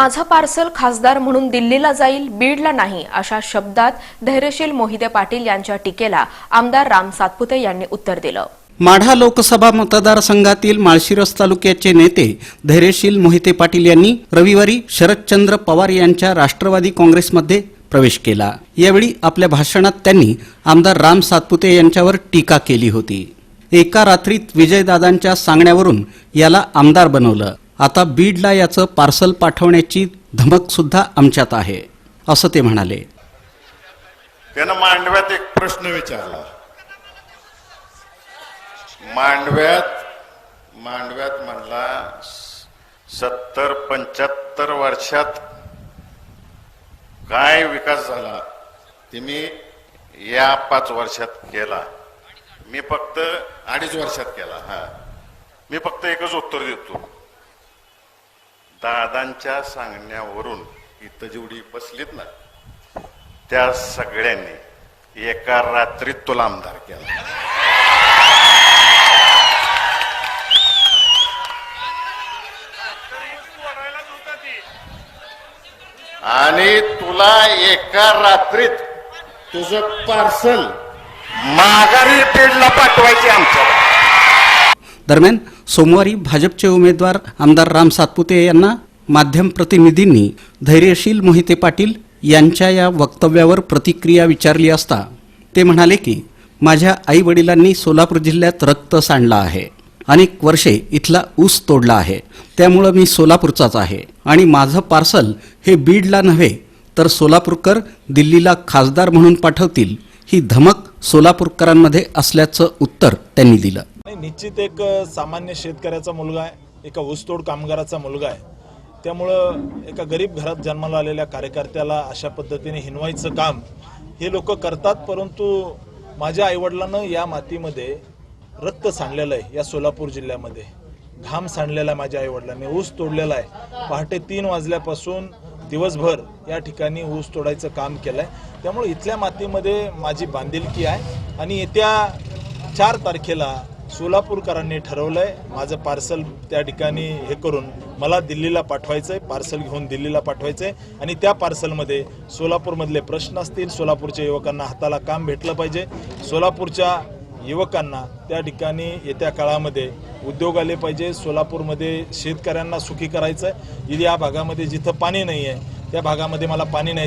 माझं पार्सल खासदार म्हणून दिल्लीला जाईल बीडला नाही अशा शब्दात धैर्यशील मोहिते पाटील यांच्या टीकेला आमदार राम सातपुते यांनी उत्तर दिलं. माढा लोकसभा मतदारसंघातील माळशिरस तालुक्याचे नेते धैर्यशील मोहिते पाटील यांनी रविवारी शरदचंद्र पवार यांच्या राष्ट्रवादी काँग्रेसमध्ये प्रवेश केला. यावेळी आपल्या भाषणात त्यांनी आमदार राम सातपुते यांच्यावर टीका केली होती. एका रात्रीत विजयदादांच्या सांगण्यावरून याला आमदार बनवलं. आता बीडला याचं पार्सल पाठवण्याची धमकसुद्धा आमच्यात आहे असं ते म्हणाले. त्यानं मांडव्यात एक प्रश्न विचारला. मांडव्यात मांडव्यात म्हणला सत्तर पंच्याहत्तर वर्षात काय विकास झाला ते मी या पाच वर्षात केला. मी फक्त अडीच वर्षात केला हा. मी फक्त एकच उत्तर देतो. दादांच्या सांगण्यावरून इथं जेवढी बसलीत ना त्या सगळ्यांनी एका रात्रीत तुला आमदार केला. आणि तुला एका रात्रीत तुझं पार्सल माघारी पेडला पाठवायचे आमच्या दरम्यान सोमवारी भाजपचे उमेदवार आमदार राम सातपुते यांना माध्यम प्रतिनिधींनी धैर्यशील मोहिते पाटील यांच्या या वक्तव्यावर प्रतिक्रिया विचारली असता ते म्हणाले की माझ्या आई वडिलांनी सोलापूर जिल्ह्यात रक्त सांडलं आहे. अनेक वर्षे इथला ऊस तोडला आहे. त्यामुळं मी सोलापूरचाच आहे. आणि माझं पार्सल हे बीडला नव्हे तर सोलापूरकर दिल्लीला खासदार म्हणून पाठवतील. ही धमक सोलापूरकरांमध्ये असल्याचं उत्तर त्यांनी दिलं. निश्चित एक सामान्य शेतकऱ्याचा मुलगा आहे एका ऊसतोड कामगाराचा मुलगा आहे. त्यामुळं एका गरीब घरात जन्माला आलेल्या कार्यकर्त्याला अशा पद्धतीने हिनवायचं काम हे लोक करतात परंतु माझ्या आईवडिलांनं या मातीमध्ये रक्त सांडलेलं आहे या सोलापूर जिल्ह्यामध्ये. घाम सांडलेला आहे माझ्या आईवडिलांनी ऊस तोडलेला आहे. पहाटे तीन वाजल्यापासून दिवसभर या ठिकाणी ऊस तोडायचं काम केलं आहे त्यामुळे इथल्या मातीमध्ये माझी बांधिलकी आहे आणि येत्या चार तारखेला सोलापूरकरांनी ठरवलंय माझं पार्सल त्या ठिकाणी हे करून मला दिल्लीला पाठवायचंय पार्सल घेऊन दिल्लीला पाठवायचंय आणि त्या पार्सलमध्ये सोलापूरमधले प्रश्न असतील सोलापूरच्या युवकांना हाताला काम भेटलं पाहिजे. सोलापूरच्या युवकांना त्या ठिकाणी येत्या काळामध्ये उद्योग आले पाहिजे. सोलापूरमध्ये शेतकऱ्यांना सुखी करायचं आहे या भागामध्ये जिथं पाणी नाही आहे त्या भागामध्ये मला पाणी नाही.